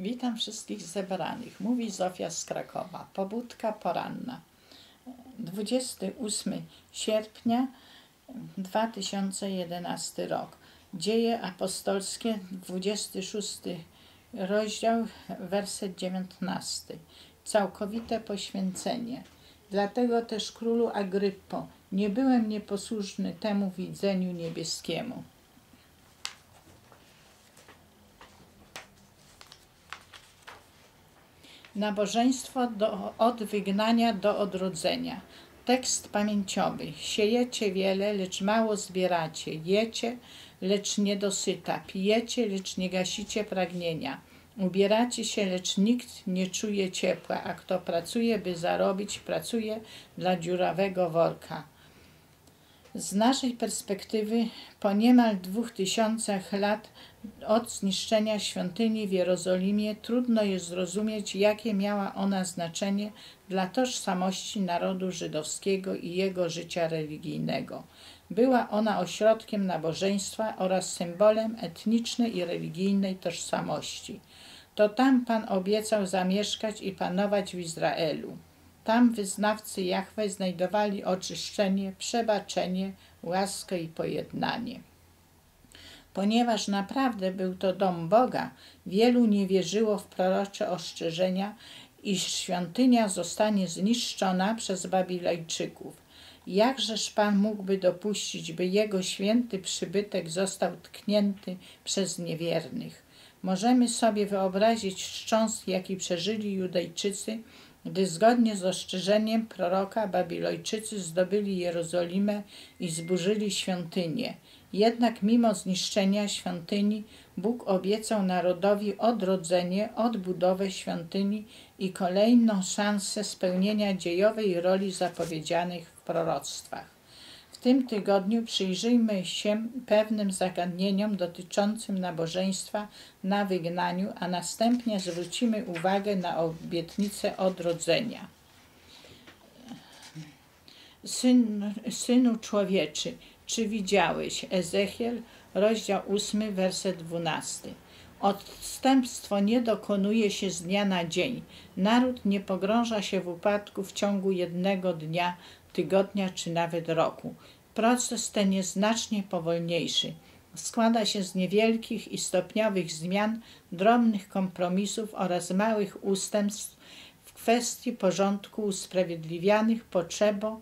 Witam wszystkich zebranych. Mówi Zofia z Krakowa. Pobudka poranna. 28 sierpnia 2011 rok. Dzieje apostolskie, 26 rozdział, werset 19. Całkowite poświęcenie. Dlatego też królu Agryppo, nie byłem nieposłuszny temu widzeniu niebieskiemu. Nabożeństwo do, od wygnania do odrodzenia. Tekst pamięciowy. Siejecie wiele, lecz mało zbieracie. Jecie, lecz nie dosyta. Pijecie, lecz nie gasicie pragnienia. Ubieracie się, lecz nikt nie czuje ciepła, a kto pracuje, by zarobić, pracuje dla dziurawego worka. Z naszej perspektywy, po niemal dwóch tysiącach lat od zniszczenia świątyni w Jerozolimie, trudno jest zrozumieć, jakie miała ona znaczenie dla tożsamości narodu żydowskiego i jego życia religijnego. Była ona ośrodkiem nabożeństwa oraz symbolem etnicznej i religijnej tożsamości. To tam Pan obiecał zamieszkać i panować w Izraelu. Tam wyznawcy Jahwe znajdowali oczyszczenie, przebaczenie, łaskę i pojednanie. Ponieważ naprawdę był to dom Boga, wielu nie wierzyło w prorocze ostrzeżenia, iż świątynia zostanie zniszczona przez Babilejczyków. Jakżeż Pan mógłby dopuścić, by Jego święty przybytek został tknięty przez niewiernych? Możemy sobie wyobrazić wstrząs, jaki przeżyli Judejczycy, gdy zgodnie z ostrzeżeniem proroka Babilojczycy zdobyli Jerozolimę i zburzyli świątynię. Jednak mimo zniszczenia świątyni Bóg obiecał narodowi odrodzenie, odbudowę świątyni i kolejną szansę spełnienia dziejowej roli zapowiedzianych w proroctwach. W tym tygodniu przyjrzyjmy się pewnym zagadnieniom dotyczącym nabożeństwa na wygnaniu, a następnie zwrócimy uwagę na obietnicę odrodzenia. Syn, synu człowieczy, czy widziałeś? Ezechiel, rozdział 8, werset 12. Odstępstwo nie dokonuje się z dnia na dzień. Naród nie pogrąża się w upadku w ciągu jednego dnia, tygodnia czy nawet roku. Proces ten jest znacznie powolniejszy. Składa się z niewielkich i stopniowych zmian, drobnych kompromisów oraz małych ustępstw w kwestii porządku usprawiedliwianych potrzebą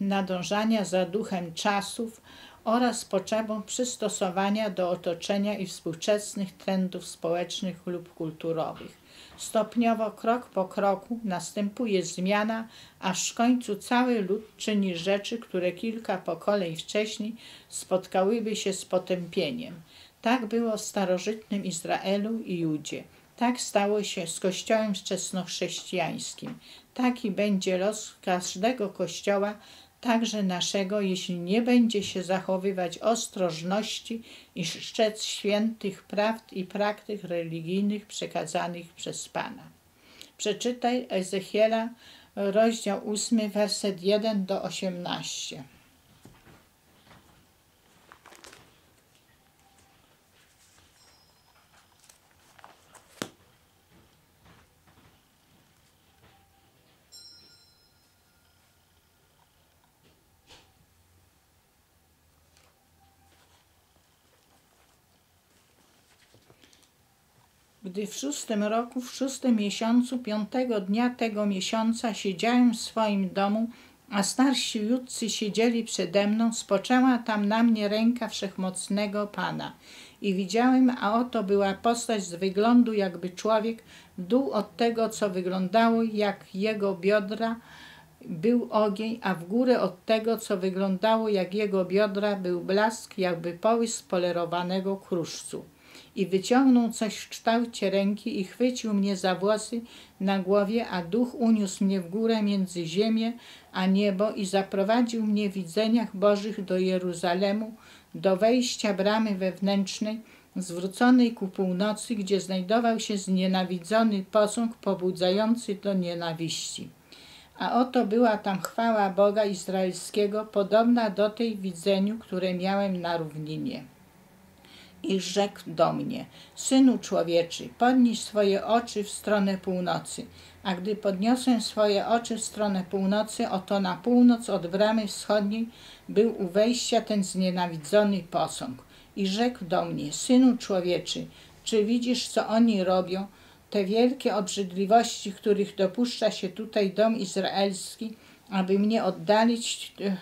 nadążania za duchem czasów oraz potrzebą przystosowania do otoczenia i współczesnych trendów społecznych lub kulturowych. Stopniowo, krok po kroku następuje zmiana, aż w końcu cały lud czyni rzeczy, które kilka pokoleń wcześniej spotkałyby się z potępieniem. Tak było w starożytnym Izraelu i Judzie. Tak stało się z Kościołem wczesnochrześcijańskim. Taki będzie los każdego Kościoła, także naszego, jeśli nie będzie się zachowywać ostrożności i szczec świętych prawd i praktyk religijnych przekazanych przez Pana. Przeczytaj Ezechiela, rozdział 8, werset 1 do 18. Gdy w szóstym roku, w szóstym miesiącu, piątego dnia tego miesiąca siedziałem w swoim domu, a starsi judcy siedzieli przede mną, spoczęła tam na mnie ręka wszechmocnego Pana. I widziałem, a oto była postać z wyglądu jakby człowiek, dół od tego, co wyglądało jak jego biodra, był ogień, a w górę od tego, co wyglądało jak jego biodra, był blask, jakby połysk polerowanego kruszcu i wyciągnął coś w kształcie ręki i chwycił mnie za włosy na głowie, a duch uniósł mnie w górę między ziemię a niebo i zaprowadził mnie w widzeniach bożych do Jeruzalemu, do wejścia bramy wewnętrznej, zwróconej ku północy, gdzie znajdował się znienawidzony posąg pobudzający do nienawiści. A oto była tam chwała Boga Izraelskiego, podobna do tej widzeniu, które miałem na równinie. I rzekł do mnie, Synu człowieczy, podnieś swoje oczy w stronę północy. A gdy podniosłem swoje oczy w stronę północy, oto na północ od bramy wschodniej był u wejścia ten znienawidzony posąg. I rzekł do mnie, Synu człowieczy, czy widzisz, co oni robią? Te wielkie obrzydliwości, których dopuszcza się tutaj dom izraelski, aby mnie oddalić e,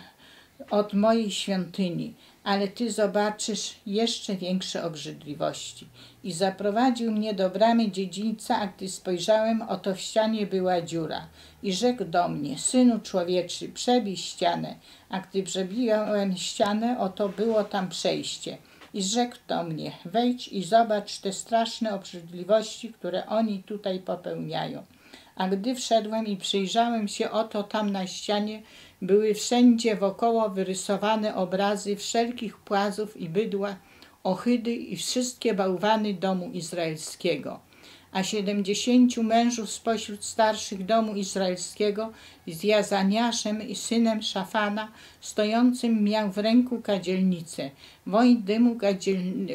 od mojej świątyni ale ty zobaczysz jeszcze większe obrzydliwości. I zaprowadził mnie do bramy dziedzińca, a gdy spojrzałem, oto w ścianie była dziura. I rzekł do mnie, synu człowieczy, przebij ścianę. A gdy przebiłem ścianę, oto było tam przejście. I rzekł do mnie, wejdź i zobacz te straszne obrzydliwości, które oni tutaj popełniają. A gdy wszedłem i przyjrzałem się, oto tam na ścianie były wszędzie wokoło wyrysowane obrazy wszelkich płazów i bydła, ohydy i wszystkie bałwany domu izraelskiego. A siedemdziesięciu mężów spośród starszych domu izraelskiego z Jazaniaszem i synem Szafana stojącym miał w ręku kadzielnicę. Woń dymu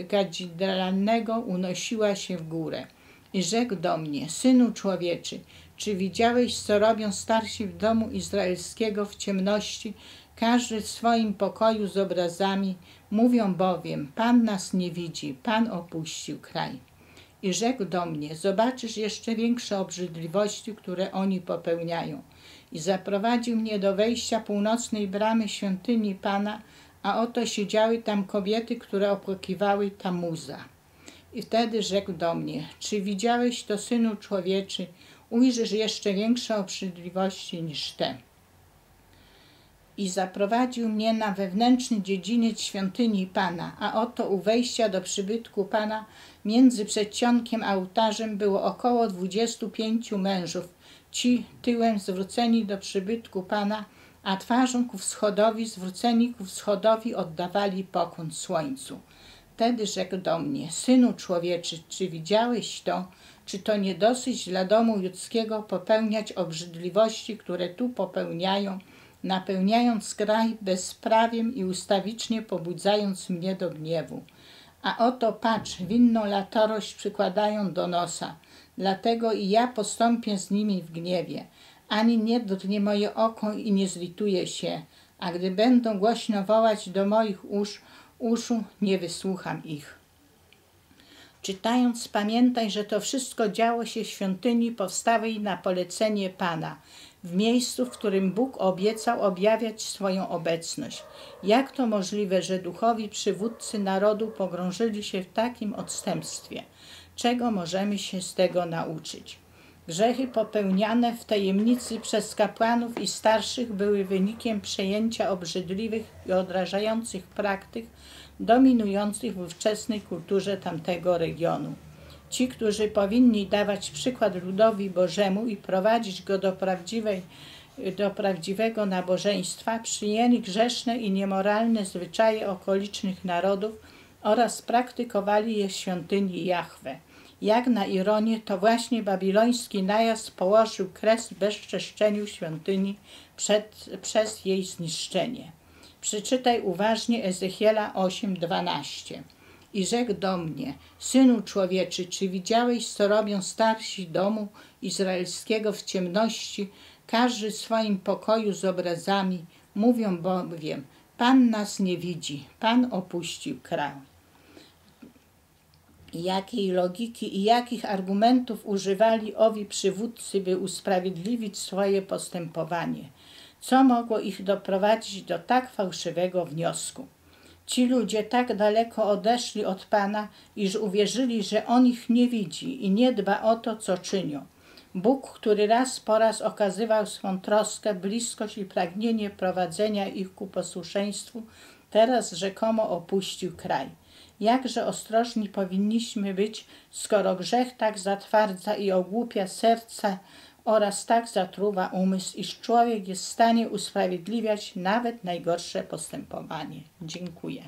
kadzielnego unosiła się w górę. I rzekł do mnie, synu człowieczy, czy widziałeś, co robią starsi w domu izraelskiego w ciemności, każdy w swoim pokoju z obrazami, mówią bowiem, Pan nas nie widzi, Pan opuścił kraj. I rzekł do mnie, zobaczysz jeszcze większe obrzydliwości, które oni popełniają. I zaprowadził mnie do wejścia północnej bramy świątyni Pana, a oto siedziały tam kobiety, które opłakiwały Tamuza. I wtedy rzekł do mnie, czy widziałeś to, Synu Człowieczy, ujrzysz jeszcze większe obrzydliwości niż te. I zaprowadził mnie na wewnętrzny dziedziniec świątyni Pana, a oto u wejścia do przybytku Pana między przedsionkiem a ołtarzem było około dwudziestu pięciu mężów, ci tyłem zwróceni do przybytku Pana, a twarzą ku wschodowi zwróceni ku wschodowi oddawali pokłon słońcu. Wtedy rzekł do mnie, synu człowieczy, czy widziałeś to? Czy to nie dosyć dla domu ludzkiego popełniać obrzydliwości, które tu popełniają, napełniając kraj bezprawiem i ustawicznie pobudzając mnie do gniewu? A oto patrz, winną latorość przykładają do nosa, dlatego i ja postąpię z nimi w gniewie. Ani nie drgnie moje oko i nie zlituje się, a gdy będą głośno wołać do moich usz, uszu nie wysłucham ich. Czytając, pamiętaj, że to wszystko działo się w świątyni powstałej na polecenie Pana, w miejscu, w którym Bóg obiecał objawiać swoją obecność. Jak to możliwe, że duchowi przywódcy narodu pogrążyli się w takim odstępstwie? Czego możemy się z tego nauczyć? Grzechy popełniane w tajemnicy przez kapłanów i starszych były wynikiem przejęcia obrzydliwych i odrażających praktyk dominujących w ówczesnej kulturze tamtego regionu. Ci, którzy powinni dawać przykład ludowi Bożemu i prowadzić go do, prawdziwej, do prawdziwego nabożeństwa, przyjęli grzeszne i niemoralne zwyczaje okolicznych narodów oraz praktykowali je w świątyni Jahwe. Jak na ironię, to właśnie babiloński najazd położył kres bezczeszczeniu świątyni przed, przez jej zniszczenie. Przeczytaj uważnie Ezechiela 8:12. I rzekł do mnie, synu człowieczy, czy widziałeś, co robią starsi domu izraelskiego w ciemności, każdy w swoim pokoju z obrazami, mówią bowiem, Pan nas nie widzi, Pan opuścił kraj. Jakiej logiki i jakich argumentów używali owi przywódcy, by usprawiedliwić swoje postępowanie – co mogło ich doprowadzić do tak fałszywego wniosku? Ci ludzie tak daleko odeszli od Pana, iż uwierzyli, że On ich nie widzi i nie dba o to, co czynią. Bóg, który raz po raz okazywał swą troskę, bliskość i pragnienie prowadzenia ich ku posłuszeństwu, teraz rzekomo opuścił kraj. Jakże ostrożni powinniśmy być, skoro grzech tak zatwardza i ogłupia serca oraz tak zatruwa umysł, iż człowiek jest w stanie usprawiedliwiać nawet najgorsze postępowanie. Dziękuję.